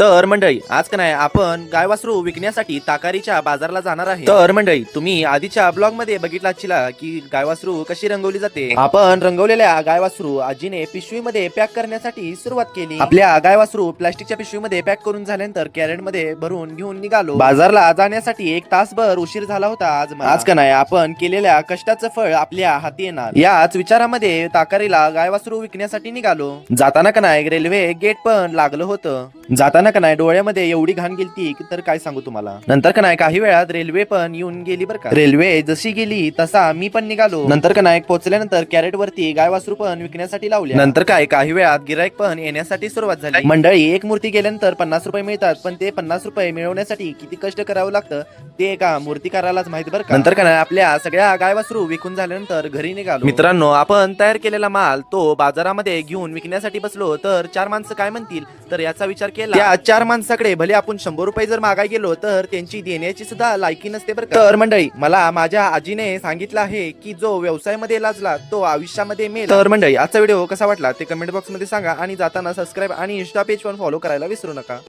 तर मंडळी आज का नाही आपण गाय वासरू विकण्यासाठी ताकारीच्या बाजारला जाणार आहे. तर मंडळी तुम्ही आधीच्या ब्लॉगमध्ये बघितला असशीला की गाय वासरू कशी रंगवली जाते. आपण रंगवलेल्या गाय वासरू आजीने पिशवीमध्ये पॅक करण्यासाठी सुरुवात केली. आपल्या गाय वासरू प्लास्टिकच्या पिशवीमध्ये पॅक करून झाल्यानंतर कॅरेटमध्ये भरून घेऊन निघालो. बाजारला जाण्यासाठी एक तासभर उशीर झाला होता आज आज का नाही आपण केलेल्या कष्टाचं फळ आपल्या हाती येणार. याच विचारामध्ये ताकारीला गाय वासरू विकण्यासाठी निघालो. जाताना का नाही रेल्वे गेट पण लागलं होतं. जाताना का नाही? डोळ्यामध्ये एवढी घाण गेलती की तर काय सांगू तुम्हाला? नंतर का नाही काही वेळात रेल्वे पण येऊन गेली बरं का? रेल्वे जशी गेली तसा मी पण निघालो. नंतर का नाही पोहोचल्यानंतर कॅरेट वरती गाय वासरू पण विकण्यासाठी लावले नंतर काय काही वेळात गिरायक पण येण्यासाठी सुरुवात झाली. मंडळी एक मूर्ती गेल्यानंतर पन्नास रुपये मिळतात पण ते पन्नास रुपये मिळवण्यासाठी किती कष्ट करावं लागतं ते एका मूर्तिकारालाच माहिती बरं का? नंतर का नाही आपल्या सगळ्या गाय वासरू विकून झाल्यानंतर घरी निघालो. मित्रांनो आपण तयार केलेला माल तो बाजारामध्ये घेऊन विकण्यासाठी बसलो तर चार माणसं काय म्हणतील? तर याचा विचार केला. चार माणसाकडे भले आपण शंभर रुपये जर मागाय गेलो तर त्यांची देण्याची सुद्धा लायकी नसते बरं तर मंडळी मला माझ्या आजीने सांगितलं आहे की जो व्यवसायामध्ये लाजला तो आयुष्यामध्ये मेल. तर मंडळी आजचा व्हिडिओ कसा वाटला ते कमेंट बॉक्समध्ये सांगा आणि जाताना सबस्क्राईब आणि इंस्टा पेज पण फॉलो करायला विसरू नका.